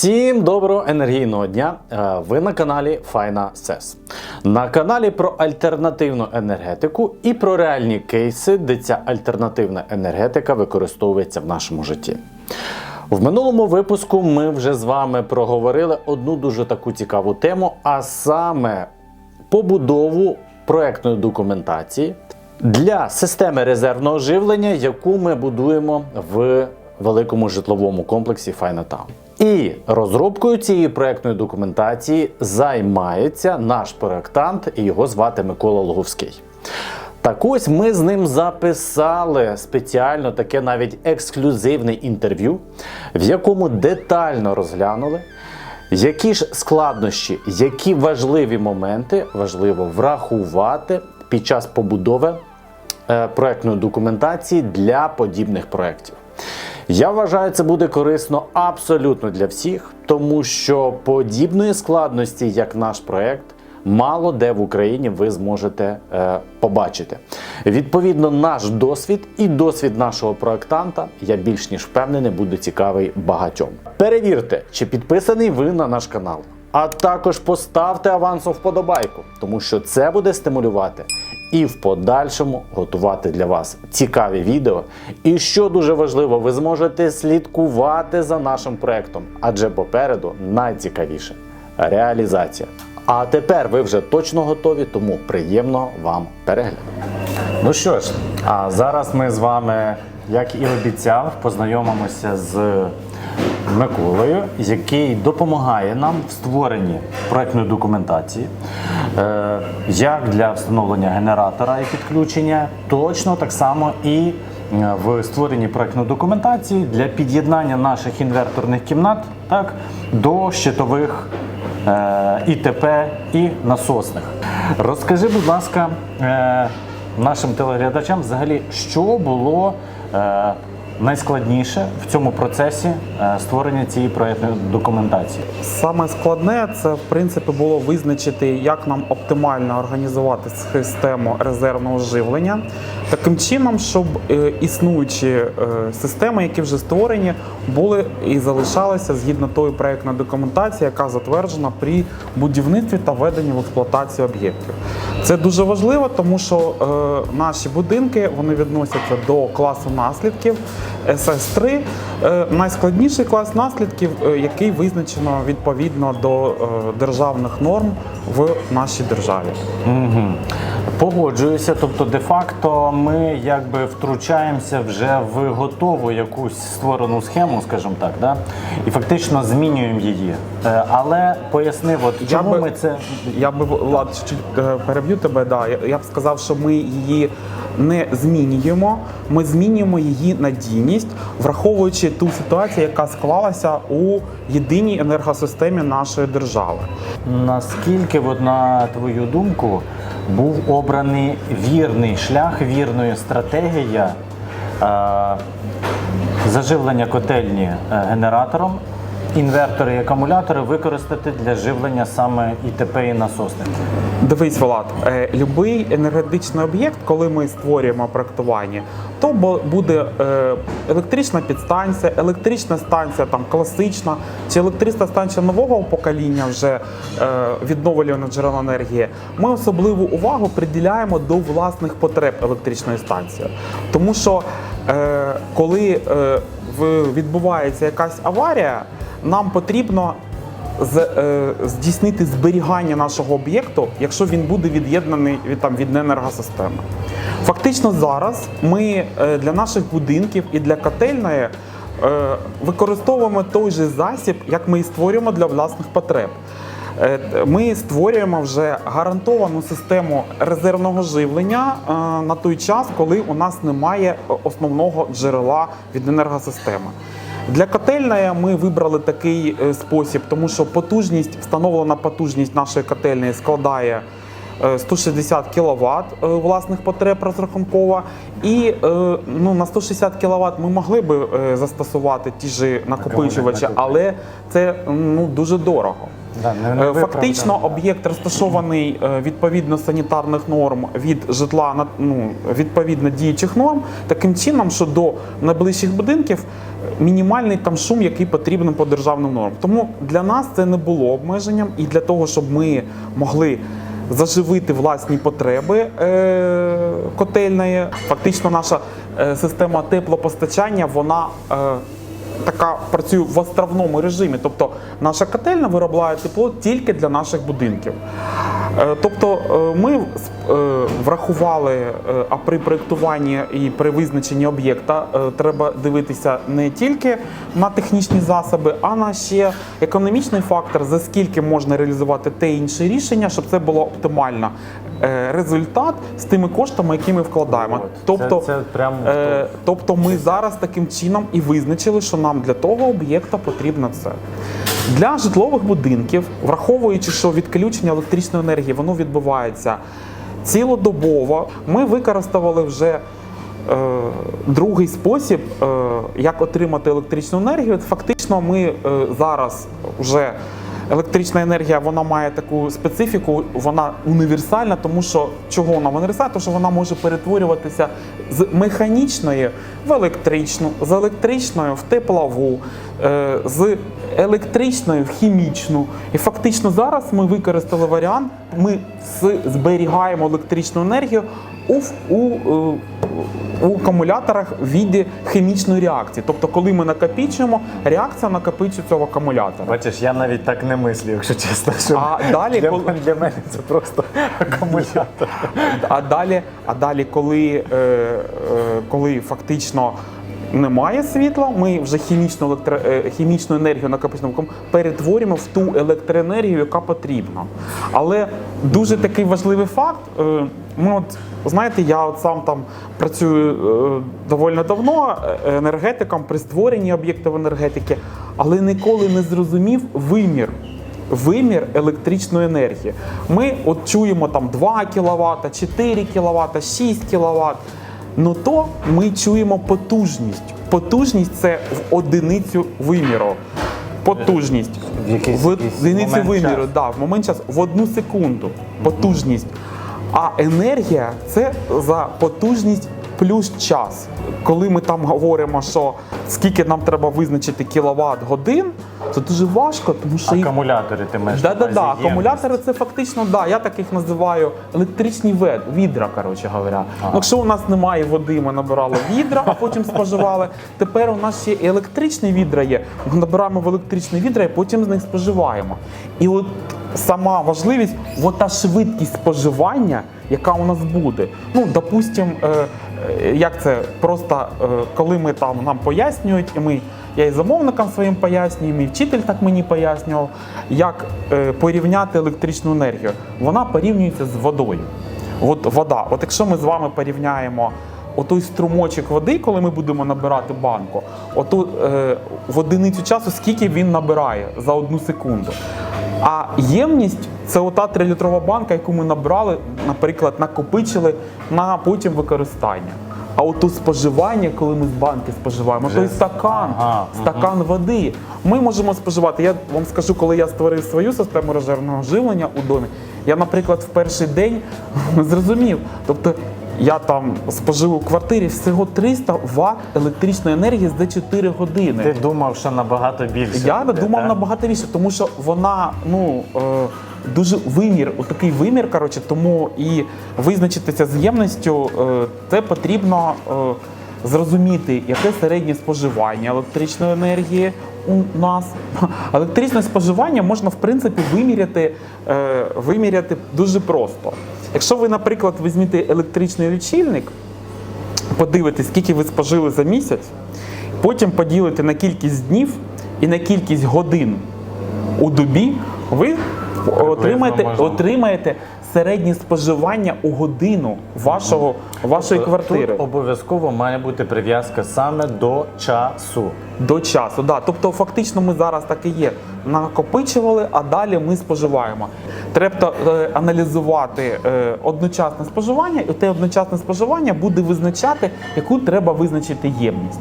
Всім доброго енергійного дня! Е, Ви на каналі Файна Сес. На каналі про альтернативну енергетику і про реальні кейси, де ця альтернативна енергетика використовується в нашому житті. В минулому випуску ми вже з вами проговорили одну дуже таку цікаву тему, а саме побудову проектної документації для системи резервного живлення, яку ми будуємо в великому житловому комплексі Файнатаун. І розробкою цієї проектної документації займається наш проектант, і його звати Микола Логовський. Так ось ми з ним записали спеціально таке навіть ексклюзивне інтерв'ю, в якому детально розглянули, які ж складнощі, які важливі моменти важливо врахувати під час побудови е, проектної документації для подібних проєктів. Я вважаю, це буде корисно абсолютно для всіх, тому що подібної складності, як наш проект, мало де в Україні ви зможете е, побачити. Відповідно, наш досвід і досвід нашого проектанта, я більш ніж впевнений, буде цікавий багатьом. Перевірте, чи підписаний ви на наш канал. А також поставте авансом вподобайку, тому що це буде стимулювати і в подальшому готувати для вас цікаві відео. І що дуже важливо, ви зможете слідкувати за нашим проектом, адже попереду найцікавіше реалізація. А тепер ви вже точно готові, тому приємного вам перегляду. Ну що ж, а зараз ми з вами, як і обіцяв, познайомимося з Миколою, який допомагає нам в створенні проектної документації, е, як для встановлення генератора і підключення, точно так само і е, в створенні проектної документації для під'єднання наших інверторних кімнат так, до щитових е, ІТП і насосних. Розкажи, будь ласка, нашим телеглядачам взагалі, що було е, найскладніше в цьому процесі е, створення цієї проєктної документації? Саме складне це в принципі було визначити, як нам оптимально організувати систему резервного живлення, таким чином, щоб е, існуючі е, системи, які вже створені, були і залишалися згідно тої проєктної документації, яка затверджена при будівництві та введенні в експлуатацію об'єктів. Це дуже важливо, тому що е, наші будинки вони відносяться до класу наслідків СС3, е, найскладніший клас наслідків, е, який визначено відповідно до е, державних норм в нашій державі. Угу. Погоджуюся, тобто, де-факто ми якби втручаємося вже в готову якусь створену схему, скажімо так, да? і фактично змінюємо її. Але поясни, от чому би- ми це Я би Влад, чуть переб'ю тебе. Да. Я, я б сказав, що ми її не змінюємо, ми змінюємо її надійність, враховуючи ту ситуацію, яка склалася у єдиній енергосистемі нашої держави. Наскільки, от, на твою думку, був обраний вірний шлях, вірною стратегія е, заживлення котельні е, генератором, інвертори і акумулятори використати для живлення саме ІТП і насосників? Дивись, Влад, е, любий енергетичний об'єкт, коли ми створюємо проектування, то буде е, електрична підстанція, електрична станція там класична, чи електрична станція нового покоління вже е, відновлюваної джерела енергії. Ми особливу увагу приділяємо до власних потреб електричної станції. Тому що коли відбувається якась аварія, нам потрібно е, здійснити зберігання нашого об'єкту, якщо він буде від'єднаний від там від енергосистеми. Фактично зараз ми е, для наших будинків і для котельної е, використовуємо той же засіб, як ми і створюємо для власних потреб. Ми створюємо вже гарантовану систему резервного живлення на той час, коли у нас немає основного джерела від енергосистеми. Для котельної ми вибрали такий е, спосіб, тому що потужність, встановлена потужність нашої котельної складає е, 160 кВт власних потреб розрахункова. І е, ну, на 160 кВт ми могли би е, застосувати ті ж накопичувачі, але це ну, дуже дорого. Е, Фактично, об'єкт розташований е, відповідно санітарних норм від житла на ну, відповідно діючих норм, таким чином, що до найближчих будинків е, мінімальний там шум, який потрібен по державним нормам. Тому для нас це не було обмеженням, і для того, щоб ми могли заживити власні потреби е, котельної, фактично наша система теплопостачання, вона е, така працює в островному режимі. Тобто наша котельна виробляє тепло тільки для наших будинків. Е, Тобто е, ми е, врахували, а при проєктуванні і при визначенні об'єкта треба дивитися не тільки на технічні засоби, а на ще економічний фактор, за скільки можна реалізувати те інше рішення, щоб це було оптимально. Результат з тими коштами, які ми вкладаємо. От. Тобто, Це- це прям е, тобто ми зараз таким чином і визначили, що нам для того об'єкта потрібно це. Для житлових будинків, враховуючи, що відключення електричної енергії воно відбувається цілодобово, ми використовували вже е, другий спосіб, е, як отримати електричну енергію. Фактично, ми е, зараз вже електрична енергія вона має таку специфіку, вона універсальна, тому що чого вона універсальна? Тому що вона може перетворюватися з механічної в електричну, з електричної в теплову, е, з електричної в хімічну. І фактично зараз ми використали варіант, ми зберігаємо електричну енергію у, у, е, у акумуляторах в віді хімічної реакції. Тобто, коли ми накопичуємо, реакція накопичується в акумулятор. Бачиш, я навіть так не мислю, якщо чесно. Що А далі, для, коли- для мене це просто акумулятор. А далі, а далі, коли, е, е, коли фактично немає світла, ми вже хімічну, електро, е, хімічну енергію накопичену перетворюємо в ту електроенергію, яка потрібна. Але дуже такий важливий факт. е, Ми от знаєте, я от сам там працюю е, доволі давно енергетиком при створенні об'єктів енергетики, але ніколи не зрозумів вимір вимір електричної енергії. Ми от чуємо там 2 кВт, 4 кВт, 6 кВт. Ну то ми чуємо потужність. Потужність це в одиницю виміру. Потужність. В якийсь- в одиницю момент виміру, час. да, в момент часу, в одну секунду. Потужність. А енергія це за потужність плюс час. Коли ми там говоримо, що скільки нам треба визначити кіловат годин, це дуже важко, тому що Акумулятори ти маєш. Да, да, да. Акумулятори це фактично, да, я так їх називаю електричні вед, відра, коротше говоря. Ну, якщо у нас немає води, ми набирали відра, а потім споживали. Тепер у нас ще і електричні відра є. Ми набираємо в електричні відра і потім з них споживаємо. І от сама важливість, от та швидкість споживання, яка у нас буде. Ну, допустим, е, е, як це просто е, коли ми там нам пояснюють, і ми. Я і замовникам своїм пояснюю, і вчитель так мені пояснював, як е, порівняти електричну енергію. Вона порівнюється з водою. От вода. От якщо ми з вами порівняємо отой струмочок води, коли ми будемо набирати банку, оту е, в одиницю часу, скільки він набирає за одну секунду. А ємність це ота трилітрова банка, яку ми набрали, наприклад, накопичили на потім використання. А от у споживання, коли ми з банки споживаємо, той стакан, Ага, стакан води. Ми можемо споживати. Я вам скажу, коли я створив свою систему резервного живлення у домі, я, наприклад, в перший день зрозумів. Тобто я там спожив у квартирі всього 300 Вт електричної енергії за 4 години. Ти думав, що набагато більше. Я буде, думав так? набагато більше, тому що вона ну е, дуже вимір, такий вимір, коротше, тому і визначитися з ємністю, е, це потрібно е, зрозуміти, яке середнє споживання електричної енергії у нас. Електричне споживання можна в принципі виміряти, е, виміряти дуже просто. Якщо ви, наприклад, візьмете електричний лічильник, подивитесь, скільки ви спожили за місяць, потім поділите на кількість днів і на кількість годин у добі, ви отримаєте, отримаєте середнє споживання у годину вашого, вашої квартири. Тут обов'язково має бути прив'язка саме до часу. До часу, да. Тобто, фактично, ми зараз так і є. Накопичували, а далі ми споживаємо. Треба е, аналізувати е, одночасне споживання, і те одночасне споживання буде визначати, яку треба визначити ємність.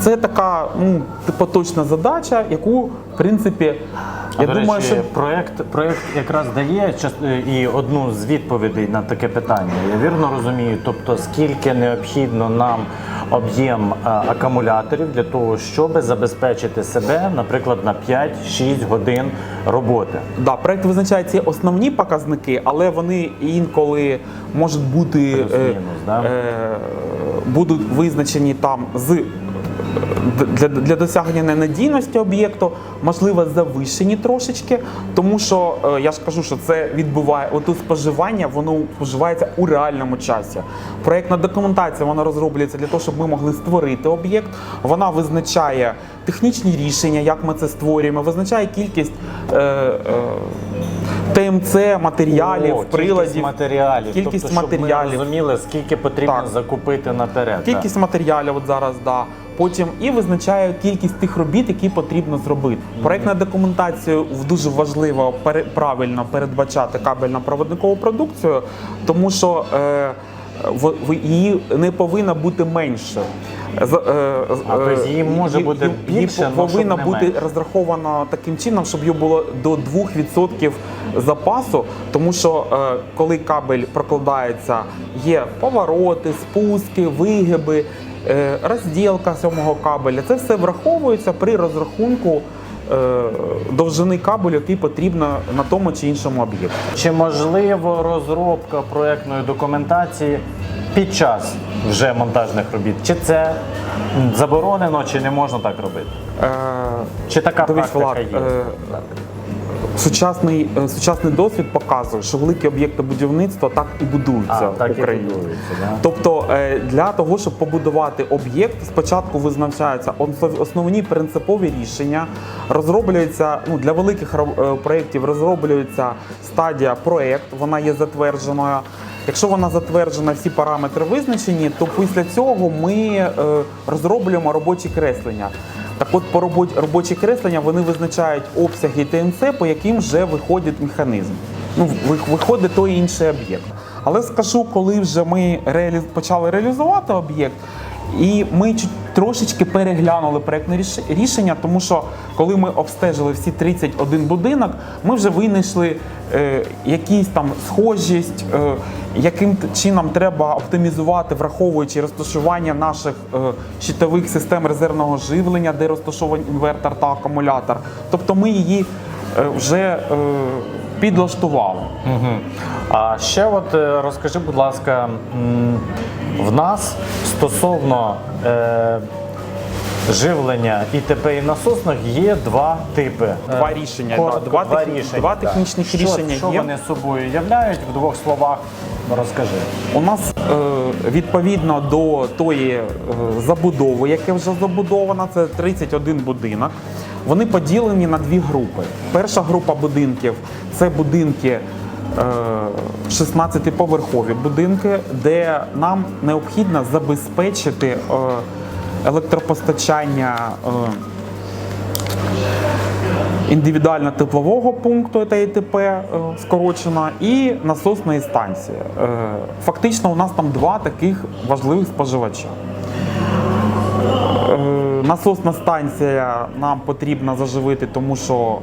Це така ну, поточна задача, яку, в принципі, А, я до думаю, речі, що проект, проект якраз дає і одну з відповідей на таке питання. Я вірно розумію, тобто скільки необхідно нам об'єм е, акумуляторів для того, щоб забезпечити себе, наприклад, на 5-6 годин роботи. Да, проект визначає ці основні показники, але вони інколи можуть бути е, да? е, будуть визначені там з для, для досягнення надійності об'єкту, можливо, завищені трошечки, тому що е, я ж кажу, що це відбуває отут споживання, воно споживається у реальному часі. Проєктна документація вона розроблюється для того, щоб ми могли створити об'єкт. Вона визначає технічні рішення, як ми це створюємо, визначає кількість. Е, е, ТМЦ, матеріалів, О, приладів, кількість матеріалів. кількість тобто, щоб матеріалів. Ми розуміли, скільки потрібно Так. закупити наперед. Кількість матеріалів от зараз, да. Потім і визначаю кількість тих робіт, які потрібно зробити. Проектна документація дуже важливо правильно передбачати кабельно-проводникову продукцію, тому що е, її не повинно бути менше. З- е, А, тобто її може бути її більше, но повинна не бути менше. розраховано таким чином, щоб її було до 2% запасу, тому що е, коли кабель прокладається, є повороти, спуски, вигиби, е, розділка самого кабеля. Це все враховується при розрахунку е, довжини кабелю, який потрібно на тому чи іншому об'єкті. Чи можливо розробка проектної документації під час вже монтажних робіт? Чи це заборонено, чи не можна так робити? Е, Чи така Дивись, практика є? е, Сучасний, е, сучасний досвід показує, що великі об'єкти будівництва так і будуються А, так в і будуються, да? Тобто е, для того, щоб побудувати об'єкт, спочатку визначаються основні принципові рішення, розроблюється ну, для великих е, проєктів розроблюється стадія проєкт, вона є затвердженою. Якщо вона затверджена, всі параметри визначені, то після цього ми розроблюємо робочі креслення. Так от по робоч- робочі креслення вони визначають обсяги ТНЦ, по яким вже виходить механізм. Ну, ви- виходить той інший об'єкт. Але скажу, коли вже ми реалі... почали реалізувати об'єкт, і ми трошечки переглянули проєктне рішення, тому що коли ми обстежили всі 31 будинок, ми вже винайшли е, якісь там схожість, е, яким чином треба оптимізувати, враховуючи розташування наших е, щитових систем резервного живлення, де розташований інвертор та акумулятор. Тобто ми її е, вже е, підлаштували. Мгм. А ще от е, розкажи, будь ласка, в нас стосовно е, живлення ІТП і насосних є два типи. Два Е, рішення, коротко, да, два техні- два так. технічних Що- рішення Що є. вони собою являють в двох словах? Розкажи. У нас е, відповідно до тої забудови, яка вже забудована, це 31 будинок. Вони поділені на дві групи. Перша група будинків це будинки. е, 16-поверхові будинки, де нам необхідно забезпечити е, електропостачання е, індивідуально теплового пункту це ІТП е, скорочено, і насосної станції. Е, Фактично, у нас там два таких важливих споживача. Насосна станція нам потрібно заживити, тому що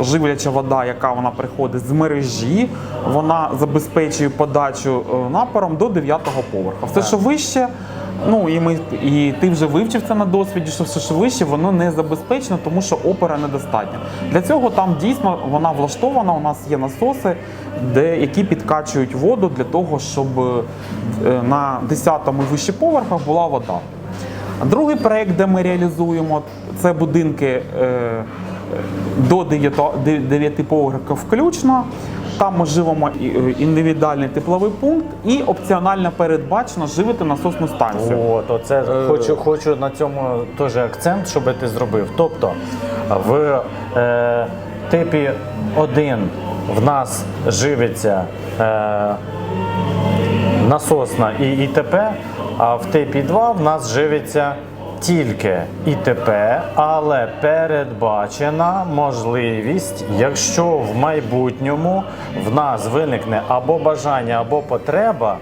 живляча вода, яка вона приходить з мережі, вона забезпечує подачу е, напором до 9-го поверху. Все, що вище, ну і ми і ти вже вивчив це на досвіді, що все, що вище, воно не забезпечено, тому що опера недостатня. Для цього там дійсно вона влаштована. У нас є насоси, де які підкачують воду для того, щоб е, на 10-му вище поверхах була вода. Другий проект, де ми реалізуємо, це будинки е, до 9 поверхів включно. Там ми живемо е, індивідуальний тепловий пункт і опціонально передбачено живити насосну станцію. От, оце хочу, хочу на цьому теж акцент, щоб ти зробив. Тобто в е, типі 1 в нас живиться е, насосна і ІТП, а в типі 2 в нас живиться тільки ІТП, але передбачена можливість, якщо в майбутньому в нас виникне або бажання, або потреба.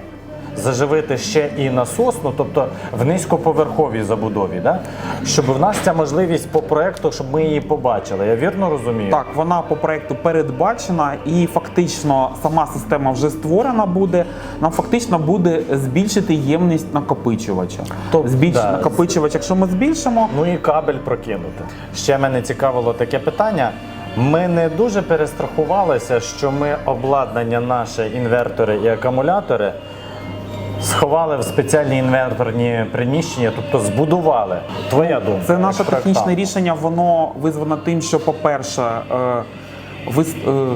Заживити ще і насосну, тобто в низькоповерховій забудові, да? щоб в нас ця можливість по проекту, щоб ми її побачили. Я вірно розумію? Так, вона по проекту передбачена і фактично сама система вже створена буде. Нам фактично буде збільшити ємність накопичувача. Тобто, Збільшити да. накопичувач, якщо ми збільшимо, Ну і кабель прокинути. Ще мене цікавило таке питання. Ми не дуже перестрахувалися, що ми обладнання наше, інвертори і акумулятори сховали в спеціальні інверторні приміщення, тобто збудували. Твоя думка. Це наше технічне рішення, воно визвано тим, що, по-перше, е, вис- е,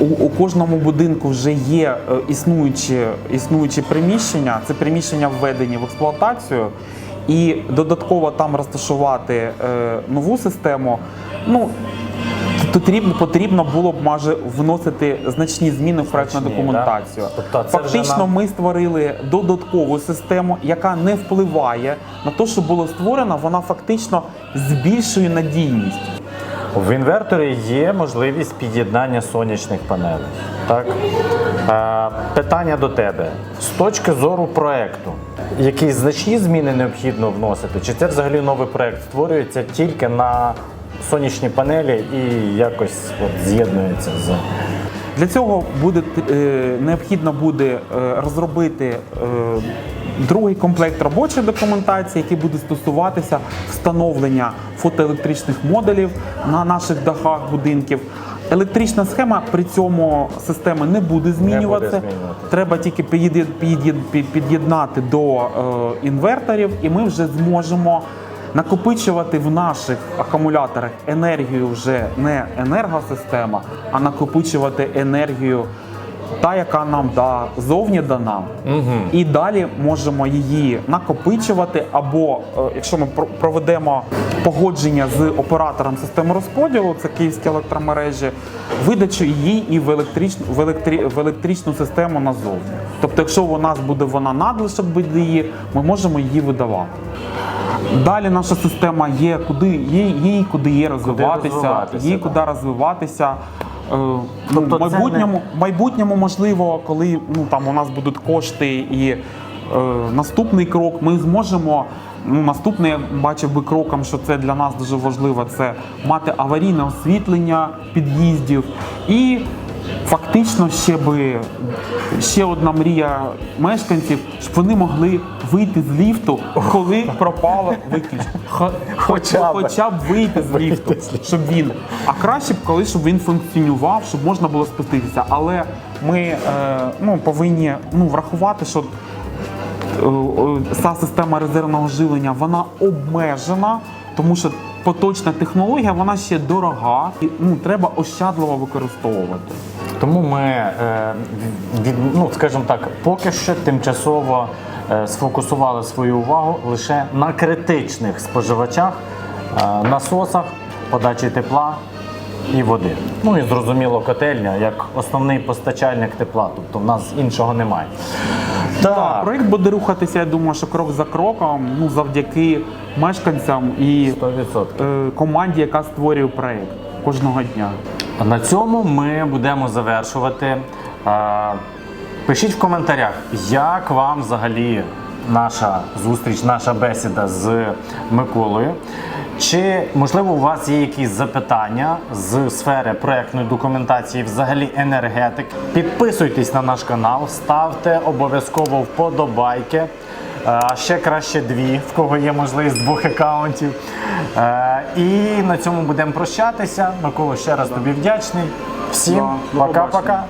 у, у кожному будинку вже є е, існуючі, існуючі приміщення. Це приміщення введені в експлуатацію, і додатково там розташувати нову систему. Ну, Потрібно, потрібно було б може вносити значні зміни в проектну Значні, документацію. да? Тобто це вже Фактично, нам- ми створили додаткову систему, яка не впливає на те, що було створено, вона фактично збільшує надійність. В інверторі є можливість під'єднання сонячних панелей. Так? Е, питання до тебе. З точки зору проекту, якісь значні зміни необхідно вносити? Чи це взагалі новий проект створюється тільки на сонячні панелі і якось от з'єднується з. Для цього буде е, необхідно буде е, розробити е, другий комплект робочої документації, який буде стосуватися встановлення фотоелектричних модулів на наших дахах будинків. Електрична схема при цьому системи не буде змінюватися. Треба тільки під'єд- під'єд- під- під'єднати до інверторів, і ми вже зможемо накопичувати в наших акумуляторах енергію вже не енергосистема, а накопичувати енергію. Та, яка нам да, зовні дана, і далі можемо її накопичувати, або е, якщо ми про- проведемо погодження з оператором системи розподілу, це київські електромережі, видачу її і в електричну, в, електри, в електричну систему назовні. Тобто, якщо у нас буде вона надлишок буде її, ми можемо її видавати. Далі наша система є куди є, їй куди є розвиватися, розвиватися, їй куди розвиватися. Е, ну, Тобто в майбутньому, в майбутньому, можливо, коли ну там у нас будуть кошти і е, наступний крок, ми зможемо. Ну, наступний я бачив би кроком, що це для нас дуже важливо, це мати аварійне освітлення під'їздів і фактично ще би ще одна мрія мешканців, щоб вони могли вийти з ліфту, коли пропало виключення. Хо- Хоча хоча б вийти з ліфту, щоб він. А краще б коли щоб він функціонував, щоб можна було спуститися. Але ми е, ну, повинні ну, врахувати, що е, е, ця система резервного живлення вона обмежена, тому що поточна технологія вона ще дорога і ну, треба ощадливо використовувати. Тому ми, е, від, ну, скажімо так, поки що тимчасово е, сфокусували свою увагу лише на критичних споживачах, е, насосах, подачі тепла і води. Ну і зрозуміло, котельня як основний постачальник тепла, тобто в нас іншого немає. Так, Проект буде рухатися, я думаю, що крок за кроком, ну завдяки мешканцям і 100%. е, команді, яка створює проект кожного дня. На цьому ми будемо завершувати. Пишіть в коментарях, як вам взагалі наша зустріч, наша бесіда з Миколою. Чи можливо у вас є якісь запитання з сфери проектної документації, взагалі енергетик? Підписуйтесь на наш канал, ставте обов'язково вподобайки. Е, А ще краще дві, в кого є можливість двох аккаунтів. Е, І на цьому будемо прощатися. Микола, ще раз тобі вдячний. Всім пока-пока.